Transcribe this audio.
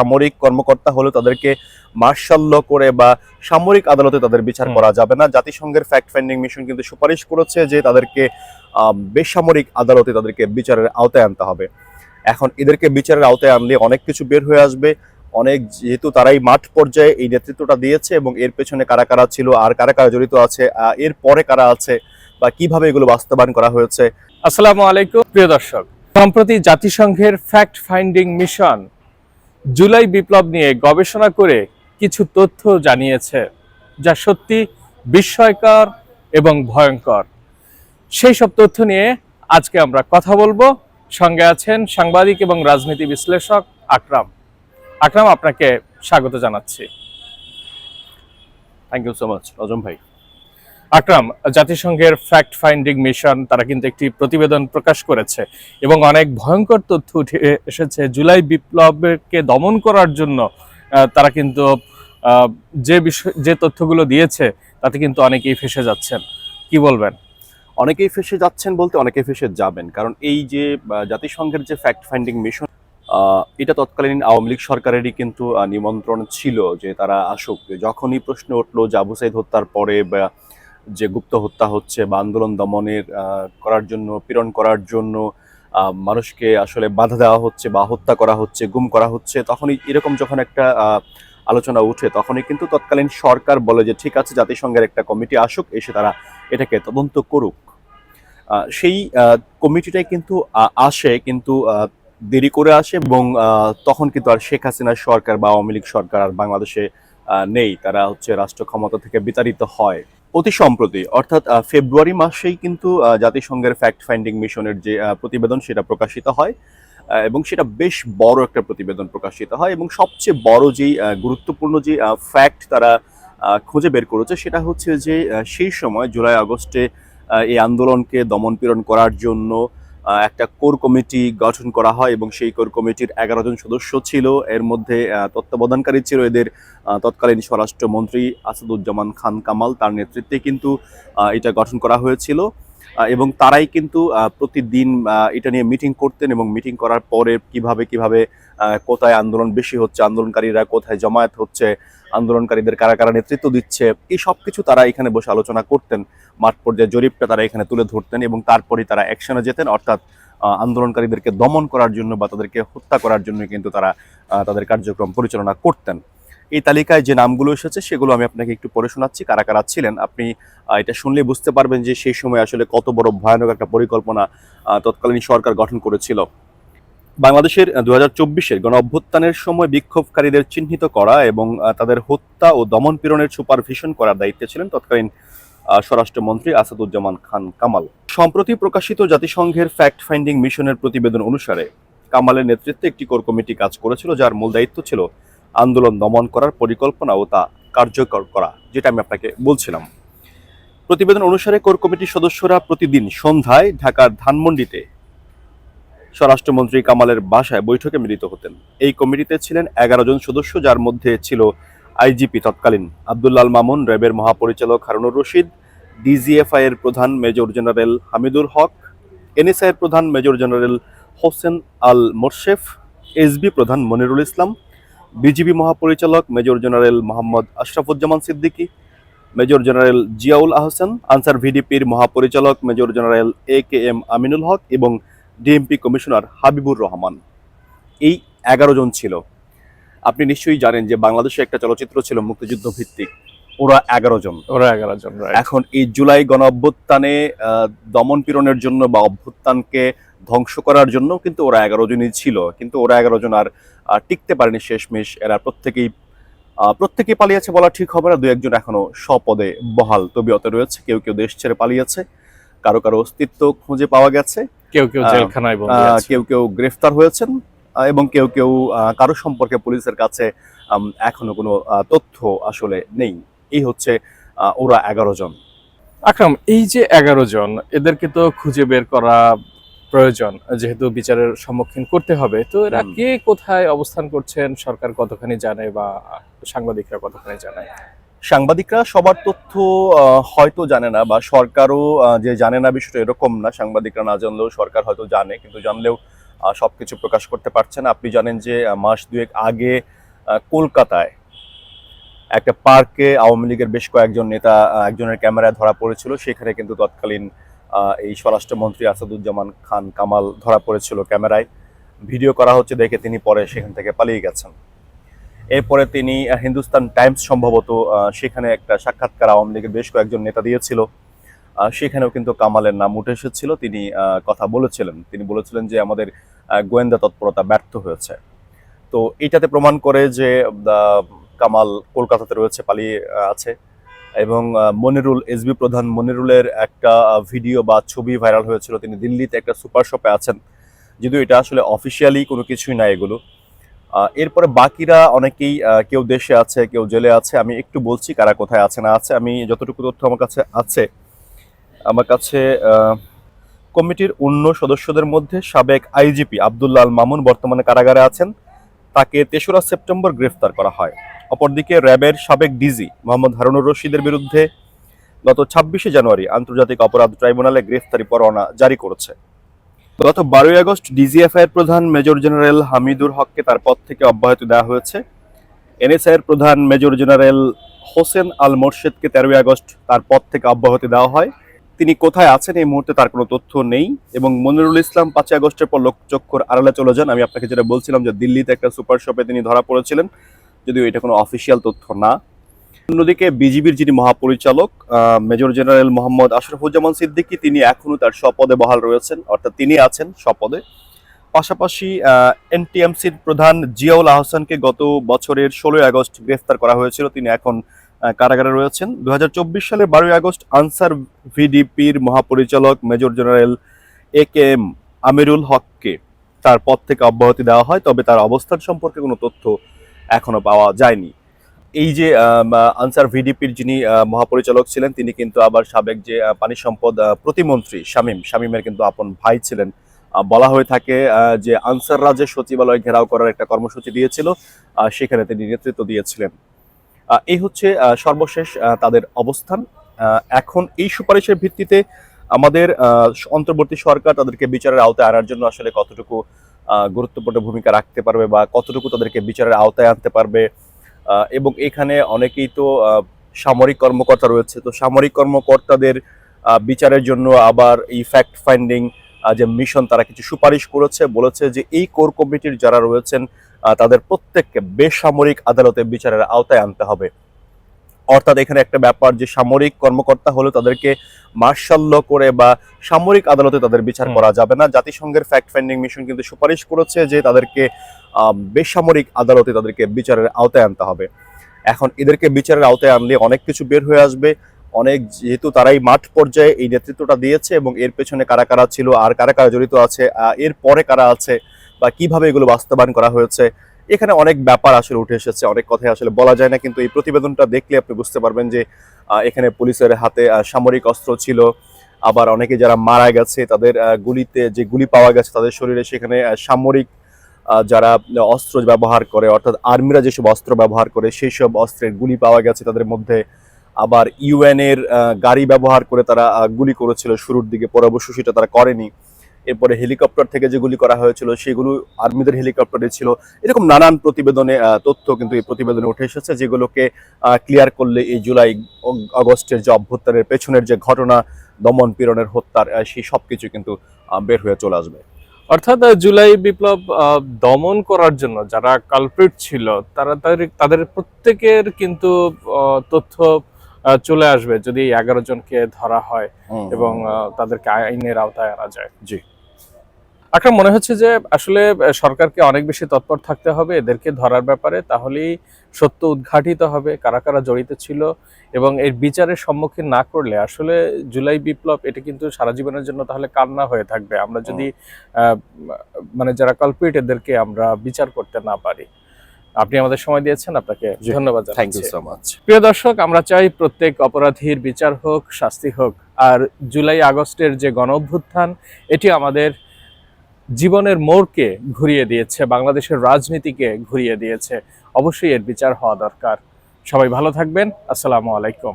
সামরিক কর্মকর্তা হলে তাদেরকে মার্শাল করে বা সামরিক আদালতে তাদের বিচার করা যাবে না। জাতিসংঘের ফ্যাক্ট ফাইন্ডিং মিশন কিন্তু সুপারিশ করেছে যে তাদেরকে বেসামরিক আদালতে তাদেরকে বিচারের আওতায় আনতে হবে। এখন এদেরকে বিচারের আওতায় আনলে অনেক কিছু বের হয়ে আসবে। অনেক যেহেতু তারাই মাঠ পর্যায়ে এই নেতৃত্বটা দিয়েছে এবং এর পেছনে কারা কারা ছিল আর কারা কারা জড়িত আছে এর পরে কারা আছে বা কীভাবে এগুলো বাস্তবায়ন করা হয়েছে। আসসালামু আলাইকুম। প্রিয় দর্শক সম্প্রতি জাতিসংঘের ফ্যাক্ট ফাইন্ডিং মিশন জুলাই বিপ্লব নিয়ে গবেষণা করে কিছু তথ্য জানিয়েছে, যা সত্যি বিস্ময়কর এবং ভয়ঙ্কর। সেই সব তথ্য নিয়ে আজকে আমরা কথা বলব। সঙ্গে আছেন সাংবাদিক এবং রাজনীতি বিশ্লেষক আকরাম। আকরাম, আপনাকে স্বাগত জানাচ্ছি। থ্যাংক ইউ সো মাচ রজম ভাই। আকরাম, জাতিসংঘের ফ্যাক্ট ফাইন্ডিং মিশন তারা কিন্তু একটি প্রতিবেদন প্রকাশ করেছে এবং অনেক ভয়ঙ্কর তথ্য উঠে এসেছে। জুলাই বিপ্লবকে দমন করার জন্য তারা কিন্তু যে বিষয়, যে তথ্যগুলো দিয়েছে, তাতে কিন্তু অনেকেই ফেসে যাচ্ছেন। কি বলবেন? অনেকেই ফেসে যাচ্ছেন বলতে অনেকেই ফেসে যাবেন, কারণ এই যে জাতিসংঘের যে ফ্যাক্ট ফাইন্ডিং মিশন এটা তৎকালীন আওয়ামী লীগ সরকারেরই কিন্তু নিমন্ত্রণ ছিল যে তারা আসুক। যখনই প্রশ্ন উঠল যে আবু সাইদ হত্যার পরে বা যে গুপ্ত হত্যা হচ্ছে বা আন্দোলন দমনের করার জন্য, পীড়ন করার জন্য মানুষকে আসলে বাধা দেওয়া হচ্ছে বা হত্যা করা হচ্ছে, গুম করা হচ্ছে, তখনই এরকম যখন একটা আলোচনা উঠে, তখনই কিন্তু তৎকালীন সরকার বলে যে, ঠিক আছে, জাতিসংঘের একটা কমিটি আসুক, এসে তারা এটাকে তদন্ত করুক। সেই কমিটিটাই কিন্তু আসে, কিন্তু দেরি করে আসে এবং তখন কিন্তু আর শেখ হাসিনার সরকার বা আওয়ামী লীগ সরকার আর বাংলাদেশে নেই। তারা হচ্ছে রাষ্ট্র ক্ষমতা থেকে বিতাড়িত হয়। অতি সম্প্রতি, অর্থাৎ ফেব্রুয়ারি মাসেই কিন্তু জাতিসংঘের ফ্যাক্ট ফাইন্ডিং মিশনের যে প্রতিবেদন সেটা প্রকাশিত হয় এবং সেটা বেশ বড় একটা প্রতিবেদন প্রকাশিত হয়, এবং সবচেয়ে বড় যে গুরুত্বপূর্ণ যে ফ্যাক্ট তারা খুঁজে বের করেছে সেটা হচ্ছে যে সেই সময় জুলাই আগস্টে এই আন্দোলনকে দমন পীড়ন করার জন্য একটা কোর কমিটি গঠন করা হয় এবং সেই কোর কমিটির এগারো জন সদস্য ছিল। এর মধ্যে তত্ত্বাবধানকারী ছিল এদের তৎকালীন স্বরাষ্ট্রমন্ত্রী আসাদুজ্জামান খান কামাল। তার নেতৃত্বে কিন্তু এটা গঠন করা হয়েছিল। এবং তারাই কিন্তু প্রতিদিন এটা নিয়ে মিটিং করতেন এবং মিটিং করার পরে কীভাবে কীভাবে কোথায় আন্দোলন বেশি হচ্ছে, আন্দোলনকারীরা কোথায় জমায়েত হচ্ছে, আন্দোলনকারীদের কারা কারা নেতৃত্ব দিচ্ছে, এই সব কিছু তারা এখানে বসে আলোচনা করতেন। মাঠ পর্যায়ে জরিপটা তারা এখানে তুলে ধরতেন এবং তারপরে তারা অ্যাকশনে যেতেন, অর্থাৎ আন্দোলনকারীদেরকে দমন করার জন্য বা তাদেরকে হত্যা করার জন্য কিন্তু তারা তাদের কার্যক্রম পরিচালনা করতেন। এই তালিকায় যে নামগুলো এসেছে, সেগুলো আমি আপনাকে একটু পড়ে শোনাচ্ছি। কারা কারা ছিলেন, আপনি এটা শুনলে বুঝতে পারবেন যে সেই সময় আসলে কত বড় ভয়ানক একটা পরিকল্পনা তৎকালীন সরকার গঠন করেছিল। বাংলাদেশের দু হাজার চব্বিশের গণ অভ্যুত্থানের সময় বিক্ষোভকারীদের চিহ্নিত করা এবং তাদের হত্যা ও দমন পীড়নের সুপারভিশন করার দায়িত্বে ছিলেন তৎকালীন স্বরাষ্ট্রমন্ত্রী আসাদুজ্জামান খান কামাল। সম্প্রতি প্রকাশিত জাতিসংঘের ফ্যাক্ট ফাইন্ডিং মিশনের প্রতিবেদন অনুসারে, কামালের নেতৃত্বে একটি কোর কমিটি কাজ করেছিল, যার মূল দায়িত্ব ছিল আন্দোলন দমন করার পরিকল্পনা ও তা কার্যকর করা, যেটা আমি আপনাকে বলছিলাম। প্রতিবেদন অনুসারে কোর কমিটির সদস্যরা প্রতিদিন সন্ধ্যায় ঢাকার ধানমন্ডিতে স্বরাষ্ট্রমন্ত্রী কামালের বাসায় বৈঠকে মিলিত হতেন। এই কমিটিতে ছিলেন এগারো জন সদস্য, যার মধ্যে ছিল আইজিপি তৎকালীন আব্দুল্লাল মামুন, র্যাবের মহাপরিচালক হারুনুর রশিদ, ডিজিএফআই এর প্রধান major general Hamidul Haque, NSI এর প্রধান major general Hossain Al Morshed, SB প্রধান মনিরুল ইসলাম বিজিবি মহাপরিচালক major general Mohammad Ashrafuzzaman Siddiqui major general Ziaul Ahsan Ansar ভিডিপির মহাপরিচালক major general A K M Aminul Haque এবং ডিএমপি কমিশনার হাবিবুর রহমান। এই এগারো জন ছিল। আপনি নিশ্চয়ই জানেন যে বাংলাদেশে একটা চলচ্চিত্র ছিল মুক্তিযুদ্ধ ভিত্তিক। ওরা এগারো জন। ওরা এগারো জন এখন এই জুলাই গণ অভ্যুত্থানে দমন পীড়নের জন্য বা অভ্যুত্থানকে ধ্বংস করার জন্য কিন্তু ওরা এগারো জনই ছিল। কিন্তু ওরা এগারো জন আর টিকতে পারেনি শেষমেশ। এরা প্রত্যেকেই প্রত্যেকেই পালিয়েছে বলা ঠিক হবে না। দু একজন এখনও স্বপদে বহাল। তবিয়তে রয়েছে কেউ কেউ দেশ ছেড়ে পালিয়েছে। কারও কারও অস্তিত্ব খুঁজে পাওয়া গেছে। কেউ কেউ জেলখানায়। কেউ কেউ গ্রেফতার হয়েছেন এবং কেউ কেউ কারও সম্পর্কে পুলিশের কাছে এখনও কোনো তথ্য আসলে নেই। এই হচ্ছে ওরা এগারো জন। আকরাম এই যে এগারো জন এদেরকে তো খুঁজে বের করা প্রয়োজন যেহেতু বিচারের সম্মুখীন করতে হবে। তো এরা কে কোথায় অবস্থান করছেন সরকার কতখানি জানে বা সাংবাদিকরা কতখানি জানে? সাংবাদিকরা সবার তথ্য হয়তো জানে না বা সরকারও যে জানে না বিষয়টা এরকম না। সাংবাদিকরা না জানলেও সরকার হয়তো জানে কিন্তু জানলেও আহ, সবকিছু প্রকাশ করতে পারছে না। আপনি জানেন যে মাস দুয়েক আগে কলকাতায় একটা পার্কে আওয়ামী লীগের বেশ কয়েকজন নেতা একজনের ক্যামেরায় ধরা পড়েছিল। সেখানে কিন্তু তৎকালীন এই স্বরাষ্ট্রমন্ত্রী আসাদুজ্জামান খান কামাল ধরা পড়েছিল ক্যামেরায়। ভিডিও করা হচ্ছে দেখে তিনি পরে সেখান থেকে পালিয়ে গেছেন। এরপরে তিনি হিন্দুস্তান টাইমস সম্ভবত সেখানে একটা সাক্ষাৎকার আওয়ামী লীগের বেশ কয়েকজন নেতা দিয়েছিল। সেখানেও কিন্তু কামালের নাম উঠে এসেছিল। তিনি কথা বলেছিলেন। তিনি বলেছিলেন যে আমাদের গোয়েন্দা তৎপরতা ব্যর্থ হয়েছে। তো এটাতে প্রমাণ করে যে কামাল কলকাতাতে রয়েছে, পালিয়ে আছে। এবং মনিরুল এসবি প্রধান মনিরুলের একটা ভিডিও বা ছবি ভাইরাল হয়েছিল। তিনি দিল্লিতে একটা সুপার শপে আছেন। যদিও এটা আসলে অফিসিয়ালি কোনো কিছুই না এগুলো। এরপরে বাকিরা অনেকেই কেউ দেশে আছে, কেউ জেলে আছে। আমি একটু বলছি কারা কোথায় আছে, না আছে। আমি যতটুকু তথ্য আমার কাছে আছে, আমার কাছে কমিটির অন্য সদস্যদের মধ্যে সাবেক আইজিপি আব্দুল্লাহ মামুন বর্তমানে কারাগারে আছেন। তাকে তেসরা সেপ্টেম্বর গ্রেফতার করা হয়। অপরদিকে র্যাবের সাবেক ডিজি মোহাম্মদ হারুনুর রশিদের বিরুদ্ধে গত ছাব্বিশে জানুয়ারি আন্তর্জাতিক অপরাধ ট্রাইব্যুনালে গ্রেফতারি পরোয়ানা জারি করেছে। গত বারোই আগস্ট ডিজিএফআই এর প্রধান মেজর জেনারেল হামিদুর হককে তার পদ থেকে অব্যাহতি দেওয়া হয়েছে। এনএসআই এর প্রধান মেজর জেনারেল হোসেন আল মোর্শেদকে তেরোই আগস্ট তার পদ থেকে অব্যাহতি দেওয়া হয়। তিনি কোথায় আছেন এই মুহূর্তে তার কোনো তথ্য নেই এবং মনিরুল ইসলাম পাঁচই আগস্টের পর লোকচক্ষুর আড়ালে চলে যান। আমি আপনাকে যেটা বলছিলাম যে দিল্লিতে একটা সুপার শপে তিনি ধরা পড়েছিলেন। যদিও এটা কোনো অফিসিয়াল তথ্য না। অন্যদিকে বিজিবির যিনি মহাপরিচালক মেজর জেনারেল মোহাম্মদ আশরাফুজ্জামান সিদ্দিকী, তিনি এখনও তার স্বপদে বহাল রয়েছেন, অর্থাৎ তিনি আছেন স্বপদে। পাশাপাশি এনটিএমসির প্রধান জিয়াউল আহসানকে গত বছরের ষোলোই আগস্ট গ্রেফতার করা হয়েছিল। তিনি এখন কারাগারে রয়েছেন। দু সালের বারোই আগস্ট আনসার ভিডিপির মহাপরিচালক, major general A K M Amirul হককে তার পদ থেকে অব্যাহতি দেওয়া হয়। তবে তার অবস্থান সম্পর্কে কোনো তথ্য এখনও পাওয়া যায়নি। এই যে আনসার ভিডিপির যিনি মহাপরিচালক ছিলেন, তিনি কিন্তু আবার সাবেক যে পানি সম্পদ প্রতিমন্ত্রী শামীম, শামীমের কিন্তু আপন ভাই ছিলেন। বলা হয়ে থাকে যে আনসার রাজের সচিবালয় ঘেরাও করার একটা কর্মসূচি দিয়েছিল সেখানে তিনি নেতৃত্ব দিয়েছিলেন। এই হচ্ছে সর্বশেষ তাদের অবস্থান। এখন এই সুপারিশের ভিত্তিতে আমাদের অন্তর্বর্তী সরকার তাদেরকে বিচারের আওতায় আনার জন্য আসলে কতটুকু গুরুত্বপূর্ণ ভূমিকা রাখতে পারবে বা কতটুকু তাদেরকে বিচারের আওতায় আনতে পারবে এবং এখানে অনেকেই তো সামরিক কর্মকর্তা রয়েছে। তো সামরিক কর্মকর্তাদের বিচারের জন্য আবার এই ফ্যাক্ট ফাইন্ডিং যে মিশন তারা কিছু সুপারিশ করেছে, বলেছে যে এই কোর কমিটির যারা রয়েছেন তাদের প্রত্যেককে বেসামরিক আদালতে বিচারের আওতায় আনতে হবে। অর্থাৎ এখানে একটা ব্যাপার যে সামরিক কর্মকর্তা হলে তাদেরকে মার্শাল্য করে বা সামরিক আদালতে তাদের বিচার করা যাবে না। জাতিসংঘের ফ্যাক্ট ফাইন্ডিং মিশন কিন্তু সুপারিশ করেছে যে তাদেরকে বেসামরিক আদালতে তাদেরকে বিচারের আওতায় আনতে হবে। এখন এদেরকে বিচারের আওতায় আনলে অনেক কিছু বের হয়ে আসবে। অনেক যেহেতু তারাই মাঠ পর্যায়ে এই নেতৃত্বটা দিয়েছে এবং এর পেছনে কারা কারা ছিল আর কারা কারা জড়িত আছে এর পরে কারা আছে বা কীভাবে এগুলো বাস্তবায়ন করা হয়েছে এখানে অনেক ব্যাপার আসলে উঠে এসেছে, অনেক কথাই আসলে বলা যায় না, কিন্তু এই প্রতিবেদনটা দেখলে আপনি বুঝতে পারবেন যে এখানে পুলিশের হাতে সামরিক অস্ত্র ছিল, আবার অনেকে যারা মারা গেছে তাদের গুলিতে যে গুলি পাওয়া গেছে তাদের শরীরে সেখানে সামরিক যারা অস্ত্র ব্যবহার করে, অর্থাৎ আর্মিরা যেসব অস্ত্র ব্যবহার করে সেই সব অস্ত্রের গুলি পাওয়া গেছে তাদের মধ্যে, আবার ইউএন এর গাড়ি ব্যবহার করে তারা গুলি করেছিল শুরুর দিকে, পরে অবশ্য সেটা তারা করেনি। এরপরে হেলিকপ্টার থেকে যে গুলি করা হয়েছিল সেগুলো আর্মিদের হেলিকপ্টারে ছিল। এরকম নানান প্রতিবেদনে তথ্য কিন্তু এই প্রতিবেদনে উঠে এসেছে যেগুলোকে ক্লিয়ার করলে এই জুলাই অগ- আগস্টের যে অভ্যুত্থানের পেছনের যে ঘটনা দমন পীড়নের হত্যার সেই সবকিছু কিন্তু বের হয়ে চলে আসবে। অর্থাৎ জুলাই বিপ্লব দমন করার জন্য যারা কালপ্রিট ছিল তারা তাদের তাদের প্রত্যেকের কিন্তু তথ্য চলে আসবে যদি এগারো জনকে ধরা হয় এবং তাদেরকে আইনের আওতায় আনা যায়। জি। আকরাম মনে হচ্ছে যে আসলে সরকারকে অনেক বেশি তৎপর থাকতে হবে এদেরকে ধরার ব্যাপারে। তাহলেই সত্য উদ্ঘাটিত হবে কারা কারা জড়িত ছিল এবং এর বিচারের সম্মুখীন না করলে আসলে জুলাই বিপ্লব এটা কিন্তু সারা জীবনের জন্য তাহলে কান্না হয়ে থাকবে। আমরা যদি মানে যারা কালপিট এদেরকে আমরা বিচার করতে না পারি। আপনি আমাদের সময় দিয়েছেন আপনাকে ধন্যবাদ থ্যাংক ইউ সো মাচ প্রিয় দর্শক আমরা চাই প্রত্যেক অপরাধীর বিচার হোক শাস্তি হোক। আর জুলাই আগস্টের যে গণ অভ্যুত্থান এটি আমাদের জীবনের মোড়কে ঘুরিয়ে দিয়েছে, বাংলাদেশের রাজনীতিকে ঘুরিয়ে দিয়েছে। অবশ্যই এর বিচার হওয়া দরকার। সবাই ভালো থাকবেন। আসসালামু আলাইকুম।